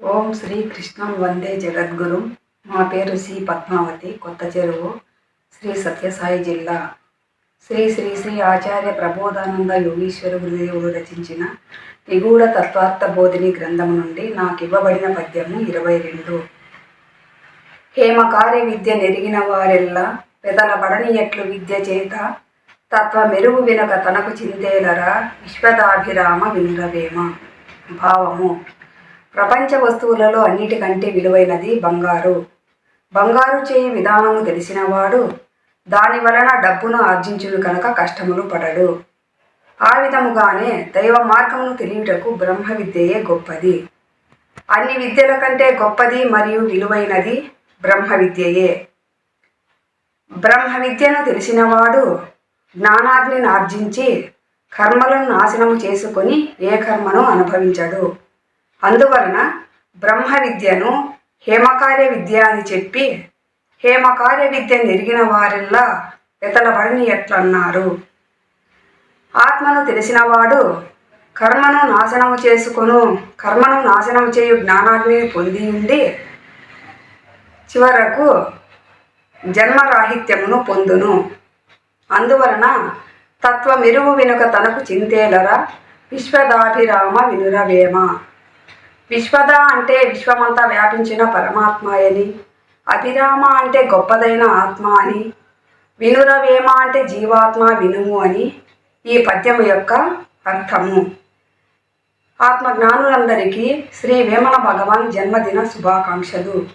ఓం శ్రీ కృష్ణం వందే జగద్గురు. మా పేరు సి పద్మావతి కొత్త చెరువు శ్రీ సత్యసాయి జిల్లా. శ్రీ శ్రీ శ్రీ ఆచార్య ప్రబోధానంద యోగీశ్వర గురుదేవుడు రచించిన నిగూఢ తత్వార్థ బోధిని గ్రంథం నుండి నాకు ఇవ్వబడిన పద్యము ఇరవై రెండు హేమకార్య విద్య నెరిగిన వారెల్లా పెదల ఎట్లు విద్య చేత తత్వ మెరుగు వినక తనకు చిందేలరా విశ్వదాభిరామ వినురవేమ. భావము ప్రపంచ వస్తువులలో అన్నిటికంటే విలువైనది బంగారు. బంగారు చేయి విధానము తెలిసినవాడు దాని వలన డబ్బును ఆర్జించును కనుక కష్టములు పడడు. ఆ విధముగానే దైవ మార్గమును తెలియుటకు బ్రహ్మ విద్యయే గొప్పది. అన్ని విద్యల కంటే గొప్పది మరియు విలువైనది బ్రహ్మ విద్యయే బ్రహ్మ విద్యను తెలిసినవాడు జ్ఞానాగ్నిని ఆర్జించి కర్మలను నాశనము చేసుకొని ఏ కర్మను అనుభవించడు. అందువలన బ్రహ్మ విద్యను హేమకార్య విద్య అని చెప్పి హేమకార్య విద్య నెరిగిన వారిల్లా వెతలబడిని ఎట్లన్నారు? ఆత్మను తెలిసినవాడు కర్మను నాశనము చేసుకొను కర్మను నాశనము చేయు జ్ఞానాన్ని పొంది ఉండి చివరకు జన్మరాహిత్యమును పొందును. అందువలన తత్వ మెరుగు వెనుక తనకు చింతేలరా? విశ్వదాభిరామ వినురవేమ. విశ్వద అంటే విశ్వమంతా వ్యాపించిన పరమాత్మ అని అభిరామ అంటే గొప్పదైన ఆత్మ అని వినురవేమ అంటే జీవాత్మ వినుము అని ఈ పద్యము యొక్క అర్థము. ఆత్మజ్ఞానులందరికీ శ్రీ వేమన భగవాన్ జన్మదిన శుభాకాంక్షలు.